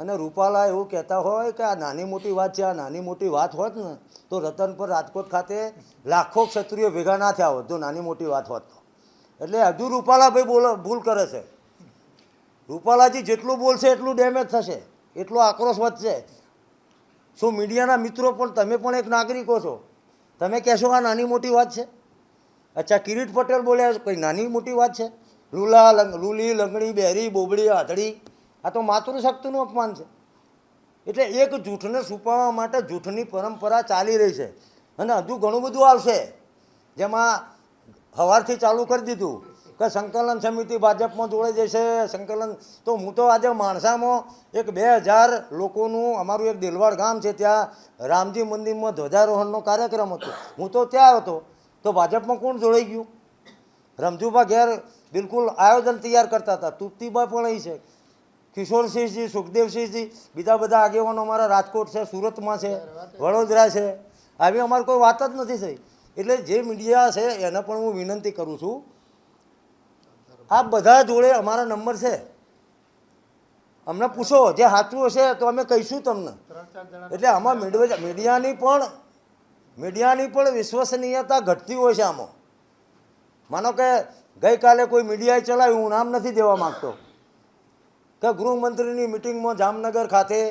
અને રૂપાલા એવું કહેતા હોય કે આ નાની મોટી વાત છે, આ નાની મોટી વાત હોત ને, તો રતનપર રાજકોટ ખાતે લાખો ક્ષત્રિયો ભેગા ના થયા હોત, જો નાની મોટી વાત હોત તો. એટલે હજુ રૂપાલાભાઈ બોલ, ભૂલ કરે છે. રૂપાલાજી જેટલું બોલશે એટલું ડેમેજ થશે. એટલો આક્રોશ વધશે. શું મીડિયાના મિત્રો પણ, તમે પણ એક નાગરિકો છો. તમે કહેશો આ નાની મોટી વાત છે? અચ્છા, કિરીટ પટેલ બોલ્યા કંઈ નાની મોટી વાત છે? લુલા લુલી, લંગડી, બેરી, બોબડી, આધડી. આ તો માતૃશક્તિનું અપમાન છે. એટલે એક જૂઠને છુપાવવા માટે જૂઠની પરંપરા ચાલી રહી છે. અને હજુ ઘણું બધું આવશે. જેમાં હવારથી ચાલુ કરી દીધું કે સંકલન સમિતિ ભાજપમાં જોડે જશે. સંકલન તો હું તો આજે માણસામાં એક બે હજાર લોકોનું અમારું એક દિલવાડ ગામ છે ત્યાં રામજી મંદિરમાં ધ્વજારોહણનો કાર્યક્રમ હતો. હું તો ત્યાં હતો. તો ભાજપમાં કોણ જોડાઈ ગયું? રમજુભા ઘેર બિલકુલ આયોજન તૈયાર કરતા હતા. તૃપ્તિભાઈ પણ અહીં છે. કિશોરસિંહજી સુખદેવસિંહજી બીજા બધા આગેવાનો અમારા રાજકોટ છે, સુરતમાં છે, વડોદરા છે. આવી અમારે કોઈ વાત જ નથી થઈ. એટલે જે મીડિયા છે, એને પણ હું વિનંતી કરું છું. આ બધા જોડે અમારા નંબર છે. અમને પૂછો, જે સાચું હશે તો અમે કહીશું તમને. એટલે આમાં મીડિયાની પણ મીડિયાની પણ વિશ્વસનીયતા ઘટતી હોય છે આમાં. માનો કે ગઈકાલે કોઈ મીડિયાએ ચલાવ્યું, હું નામ નથી દેવા માગતો. કે ગૃહમંત્રીની મિટિંગમાં જામનગર ખાતે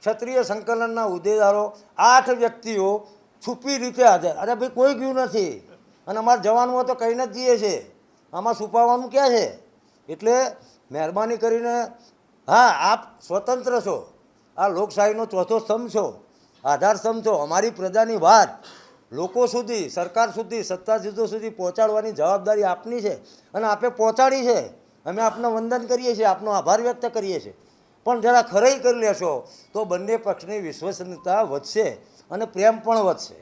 ક્ષત્રિય સંકલનના હોદ્દેદારો આઠ વ્યક્તિઓ છુપી રીતે હાજર. અરે ભાઈ, કોઈ ગયું નથી. અને અમારા જવાનમાં તો કહીને જ જઈએ છે. આમાં છુપાવવાનું ક્યાં છે? એટલે મહેરબાની કરીને, હા, આપ સ્વતંત્ર છો. આ લોકશાહીનો ચોથો સ્તંભ છો. આધાર સ્તંભ છો. અમારી પ્રજાની વાત લોકો સુધી, સરકાર સુધી, સત્તાધીશો સુધી પહોંચાડવાની જવાબદારી આપની છે. અને આપે પહોંચાડી છે. અમે આપનું વંદન કરીએ છીએ, આપનો આભાર વ્યક્ત કરીએ છીએ. પણ જરા ખરાઈ કરી લેશો તો બંને પક્ષની વિશ્વસનીયતા વધશે અને પ્રેમ પણ વધશે.